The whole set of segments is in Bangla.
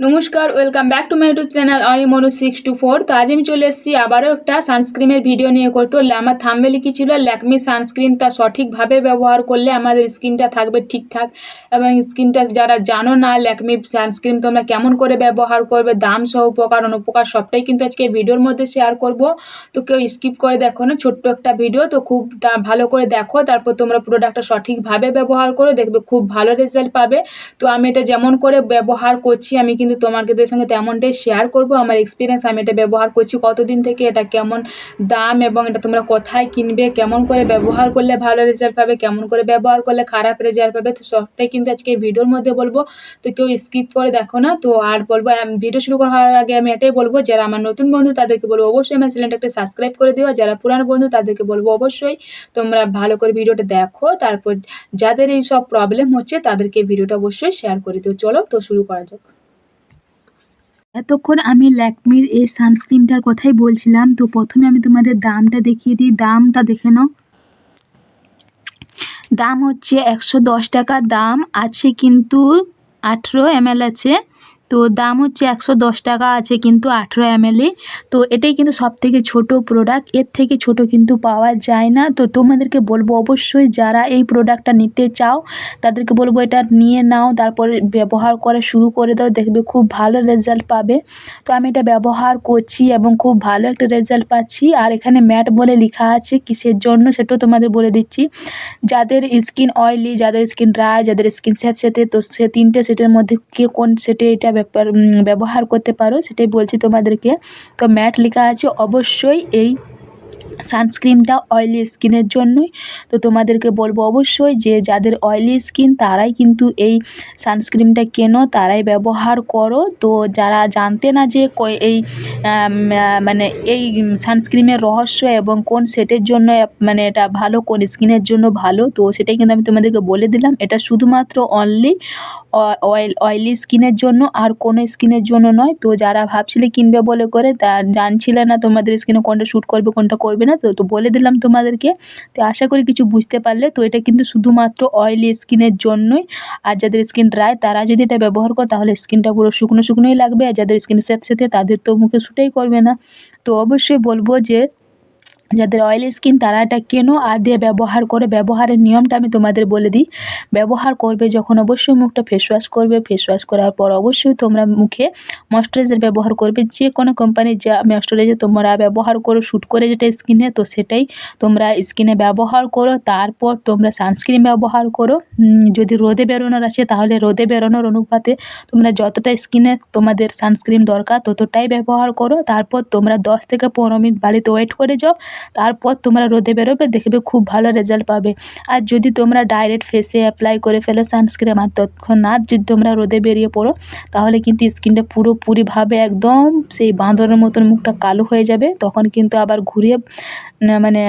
নমস্কার, welcome back to my YouTube channel আমি মনু সিক্স টু ফোর। তো আজ আমি চলে এসেছি আবারও একটা সানস্ক্রিনের ভিডিও নিয়ে। করতে হলে আমার থাম্বে ছিল? ল্যাকমি সানস্ক্রিন তা সঠিকভাবে ব্যবহার করলে আমাদের স্কিনটা থাকবে ঠিকঠাক। এবং স্কিনটা যারা জানো না, ল্যাকমি সানস্ক্রিন তোমরা কেমন করে ব্যবহার করবে, দাম সহ উপকার, অনুপকার, সবটাই কিন্তু আজকে ভিডিওর মধ্যে শেয়ার করব। তো কেউ স্কিপ করে দেখো না, ছোট্ট একটা ভিডিও। তো খুব ভালো করে দেখো, তারপর তোমরা প্রোডাক্টটা সঠিকভাবে ব্যবহার করো, দেখবে খুব ভালো রেজাল্ট পাবে। তো আমি এটা যেমন করে ব্যবহার করছি, আমি কিন্তু তোমাদের সঙ্গে তেমনটাই শেয়ার করব। আমার এক্সপিরিয়েন্স আমি এটা ব্যবহার করছি কতদিন থেকে, এটা কেমন দাম এবং এটা তোমরা কোথায় কিনবে, কেমন করে ব্যবহার করলে ভালো রেজাল্ট পাবে, কেমন করে ব্যবহার করলে খারাপ রেজাল্ট পাবে, তো সবটাই কিন্তু আজকে ভিডিওর মধ্যে বলব। তো কেউ স্কিপ করে দেখো না, তো আর বলব ভিডিও শুরু করার আগে আমি এটাই বলব, যারা আমার নতুন বন্ধু তাদেরকে বলব অবশ্যই আমার চ্যানেলটা একটা সাবস্ক্রাইব করে দিও যারা পুরানো বন্ধু তাদেরকে বলব অবশ্যই তোমরা ভালো করে ভিডিওটা দেখো, তারপর যাদের এই সব প্রবলেম হচ্ছে তাদেরকে ভিডিওটা অবশ্যই শেয়ার করে দিও। চলো, তো শুরু করা যাক। এতক্ষণ আমি ল্যাকমির এই সানস্ক্রিনটার কথাই বলছিলাম, তো প্রথমে আমি তোমাদের দামটা দেখিয়ে দিই। দামটা দেখে নাও। দাম হচ্ছে একশো দশ টাকা দাম, আছে কিন্তু আঠেরো এম আছে। তো দাম হচ্ছে একশো দশ টাকা আছে কিন্তু আঠেরো এমএলই তো এটাই কিন্তু সব থেকে ছোটো প্রোডাক্টের থেকে ছোট কিন্তু পাওয়া যায় না। তো তোমাদেরকে বলব অবশ্যই যারা এই প্রোডাক্টটা নিতে চাও, তাদেরকে বলব এটা নিয়ে নাও, তারপরে ব্যবহার করা শুরু করে দাও, দেখবে খুব ভালো রেজাল্ট পাবে। তো আমি এটা ব্যবহার করছি এবং খুব ভালো একটা রেজাল্ট পাচ্ছি। আর এখানে ম্যাট বলে লেখা আছে, কিসের জন্য সেটাও তোমাদের বলে দিচ্ছি। যাদের স্কিন অয়েলি যাদের স্কিন ড্রাই যাদের স্কিন স্যাঁতস্যাঁতে, তো সে তিনটে সেটের মধ্যে কে কোন সেটে এটা ব্যাপার ব্যবহার করতে পারো সেটাই বলছি তোমাদেরকে। তো ম্যাট লেখা আছে অবশ্যই এই সানস্ক্রিনটা অয়েলি স্কিনের জন্যই। তো তোমাদেরকে বলব অবশ্যই যে যাদের অয়েলি স্কিন, তারাই কিন্তু এই সানস্ক্রিনটা কেনো, তারাই ব্যবহার করো। তো যারা জানতে না যে এই মানে এই সানস্ক্রিনের রহস্য এবং কোন সেটের জন্য মানে এটা ভালো, কোন স্কিনের জন্য ভালো, তো সেটাই কিন্তু আমি তোমাদেরকে বলে দিলাম। এটা শুধুমাত্র অনলি অয়েল অয়েলি স্কিনের জন্য আর কোনো স্কিনের জন্য নয়। তো যারা ভাবছিলে কিনবে বলে করে, তা জানছিলে না তোমাদের স্কিনে কোনটা শ্যুট করবে, কোনটা করবে না? তো তো বলে দিলাম তোমাদেরকে। তো আশা করি কিছু বুঝতে পারলে। তো এটা কিন্তু শুধুমাত্র অয়েলি স্কিনের জন্যই। আর যাদের স্কিন ড্রাই তারা যদি এটা ব্যবহার করে, তাহলে স্কিনটা পুরো শুকনো শুকনোই লাগবে। আর যাদের স্কিনের সাথে সাথে তাদের তো মুখে শুটাই করবে না। তো অবশ্যই বলব যে যাদের অয়েলি স্কিন তারা এটা কেনো আর দিয়ে ব্যবহার করে, ব্যবহারের নিয়মটা আমি তোমাদের বলে দিই। ব্যবহার করবে যখন অবশ্যই মুখটা ফেসওয়াশ করবে ফেসওয়াশ করার পর অবশ্যই তোমরা মুখে ময়শ্চারাইজার ব্যবহার করবে। যে কোনো কোম্পানির যা ময়শ্চারাইজার তোমরা ব্যবহার করো শ্যুট করে যেটা স্কিনে তো সেটাই তোমরা স্কিনে ব্যবহার করো। তারপর তোমরা সানস্ক্রিন ব্যবহার করো। যদি রোদে বেরোনোর আছে তাহলে রোদে বেরোনোর অনুপাতে তোমরা যতটা স্কিনে তোমাদের সানস্ক্রিন দরকার, ততটাই ব্যবহার করো। তারপর তোমরা দশ থেকে পনেরো মিনিট বাড়িতে ওয়েট করে যাও। তারপর তোমরা রোদে বেরোবে, দেখবে খুব ভালো রেজাল্ট পাবে। আর যদি তোমরা ডাইরেক্ট ফেসে অ্যাপ্লাই করে ফেলো সানস্ক্রিন আর তৎক্ষণাৎ যদি তোমরা রোদে বেরিয়ে পড়ো, তাহলে কিন্তু স্কিনটা পুরোপুরিভাবে একদম সেই বাঁদরের মতন মুখটা কালো হয়ে যাবে, তখন কিন্তু আবার ঘুরিয়ে মানে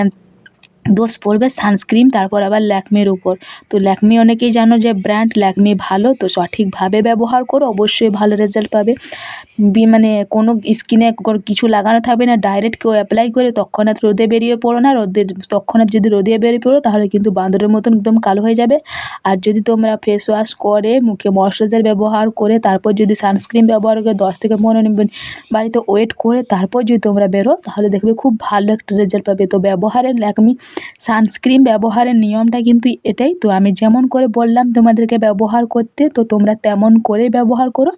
দোষ পড়বে সানস্ক্রিন তারপর আবার ল্যাকমির উপর। তো ল্যাকমি অনেকেই জানো যে ব্র্যান্ড ল্যাকমি ভালো, তো সঠিকভাবে ব্যবহার করো, অবশ্যই ভালো রেজাল্ট পাবে। মানে কোনো স্কিনে কিছু লাগানো থাকবে না ডাইরেক্ট কেউ অ্যাপ্লাই করে তৎক্ষণাৎ রোদে বেরিয়ে পড়ো না, রোদে, তৎক্ষণাৎ যদি রোদে বেরিয়ে পড়ো, তাহলে কিন্তু বাঁদরের মতন একদম কালো হয়ে যাবে। আর যদি তোমরা ফেস ওয়াশ করে, মুখে ময়শ্চারাইজার ব্যবহার করে, তারপর যদি সানস্ক্রিন ব্যবহার করে দশ থেকে পনেরো মিনিট বাড়িতে ওয়েট করে, তারপর যদি তোমরা বেরো, তাহলে দেখবে খুব ভালো একটা রেজাল্ট পাবে। তো ব্যবহারের ল্যাকমি সানস্ক্রিন ব্যবহারের নিয়মটা কিন্তু এটাই। তো আমি যেমন করে বললাম তোমাদেরকে ব্যবহার করতে, তো তোমরা তেমন করে ব্যবহার করো।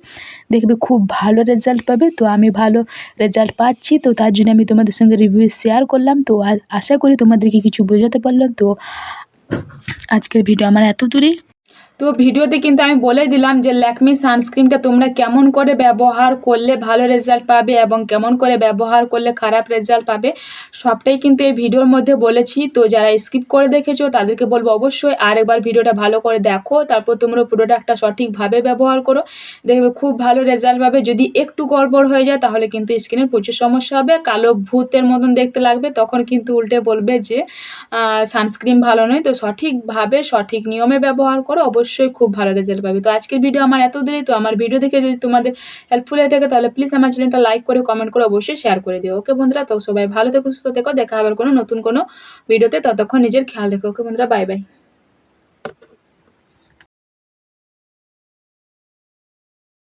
দেখবে খুব ভালো রেজাল্ট পাবে। তো আমি ভালো রেজাল্ট পাচ্ছি, তো তার জন্য আমি তোমাদের সঙ্গে রিভিউ শেয়ার করলাম। তো আশা করি তোমাদেরকে কিছু বোঝাতে পারলাম। তো আজকের ভিডিও আমার এত দূরই তো ভিডিওতে কিন্তু আমি বলে দিলাম যে ল্যাকমি সানস্ক্রিনটা তোমরা কেমন করে ব্যবহার করলে ভালো রেজাল্ট পাবে এবং কেমন করে ব্যবহার করলে খারাপ রেজাল্ট পাবে, সবটাই কিন্তু এই ভিডিওর মধ্যে বলেছি। তো যারা স্কিপ করে দেখেছ, তাদেরকে বলব অবশ্যই আরেকবার ভিডিওটা ভালো করে দেখো, তারপর তোমরা প্রোডাক্টটা সঠিকভাবে ব্যবহার করো। দেখবে খুব ভালো রেজাল্ট পাবে। যদি একটু গড়বড় হয়ে যায়, তাহলে কিন্তু স্কিনের প্রচুর সমস্যা হবে। কালো ভূতের মতন দেখতে লাগবে। তখন কিন্তু উল্টে বলবে যে সানস্ক্রিন ভালো নয়। তো সঠিকভাবে সঠিক নিয়মে ব্যবহার করো। অবশ্যই খুব ভালো রেজাল্ট পাবে। তো আজকের ভিডিও আমার এত দেরি তো আমার ভিডিও দেখে যদি তোমাদের হেল্পফুল হয়ে থাকে, তাহলে প্লিজ আমার চ্যানেলটা লাইক করে কমেন্ট করে অবশ্যই শেয়ার করে দিও। ওকে বন্ধুরা, তো সবাই ভালো থেকো, সুস্থ থেকো, দেখা আবার কোনো নতুন কোনো ভিডিওতে ততক্ষণ নিজের খেয়াল রেখো। ওকে বন্ধুরা বাই বাই